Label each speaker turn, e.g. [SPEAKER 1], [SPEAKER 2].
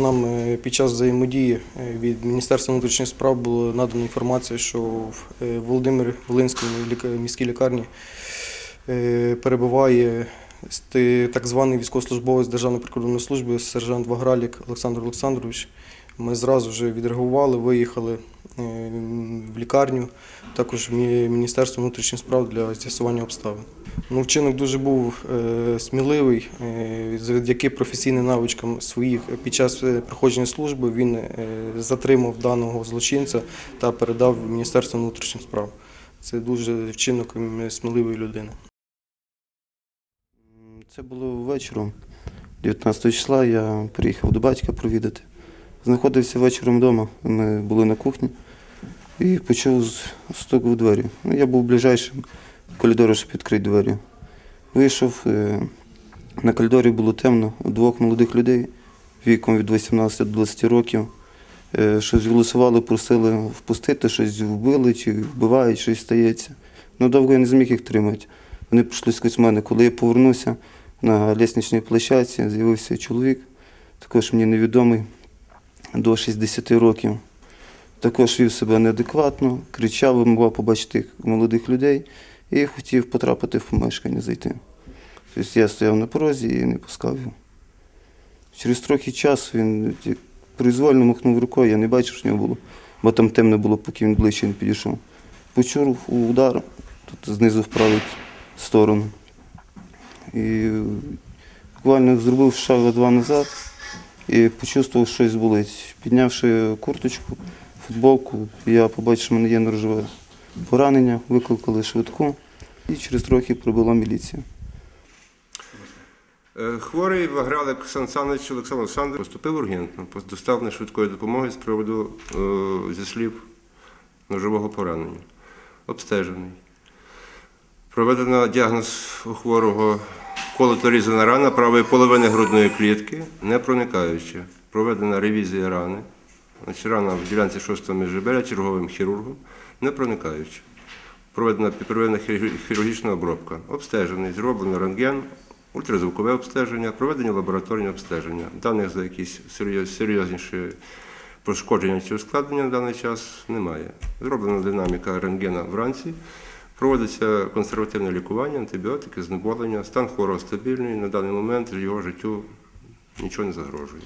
[SPEAKER 1] Нам е, під час взаємодії е, від Міністерства внутрішніх справ було надана інформація, що в е, Володимир Волинській міській лікарні перебуває так званий військовослужбовець Державної прикордонної служби сержант Вагралік Олександр Олександрович. Ми зразу вже відреагували, виїхали в лікарню, також в Міністерство внутрішніх справ для з'ясування обставин. Ну, вчинок дуже був е, сміливий. Е, завдяки професійним навичкам своїх під час е, проходження служби він е, затримав даного злочинця та передав в Міністерство внутрішніх справ. Це дуже вчинок сміливої людини.
[SPEAKER 2] Це було вечором, 19 числа. Я приїхав до батька провідати. Знаходився вечором вдома. Ми були на кухні і почув стук в двері. Ну, я був ближайшим в коридорі, щоб відкрити двері. Вийшов. е, На коридорі було темно. Двох молодих людей віком від 18 до 20 років. е, Щось голосували, просили впустити, щось вбили чи вбивають, щось стається. Ну довго я не зміг їх тримати. Вони прийшли сквозь мене. Коли я повернувся на лісничній площадці, з'явився чоловік, також мені невідомий, до 60 років. Також вів себе неадекватно, кричав, вимагав побачити молодих людей і хотів потрапити в помешкання зайти. Тобто я стояв на порозі і не пускав його. Через трохи часу він як произвольно махнув рукою, я не бачив, що нього було, бо там темно було, поки він ближче не підійшов. Почув удар, тут знизу в праву сторону. І буквально зробив шага два назад і почувствував, що щось болить. Піднявши курточку, футболку, я побачив, що в мене є ножове поранення, викликали швидку і через трохи прибула міліція.
[SPEAKER 3] Е, Хворий Вагралик Сан Санич Олександр Олександрович поступив ургентно, доставлено швидкої допомоги з приводу, е, зі слів ножового поранення. Обстежений. Проведено діагноз у хворого колото різана рана правої половини грудної клітки, не проникаюча. Проведена ревізія рани. Рана в ділянці 6 міжреберя черговим хірургом, не проникаюча. Проведена проведена хірургічна обробка. Обстежений, зроблено рентген, ультразвукове обстеження, проведені лабораторні обстеження. Даних за якісь серйозніші пошкодження чи ускладнення на даний час немає. Зроблена динаміка рентгена вранці. Проводиться консервативне лікування, антибіотики, знеболення. Стан хворого стабільний. На даний момент його життю нічого не загрожує.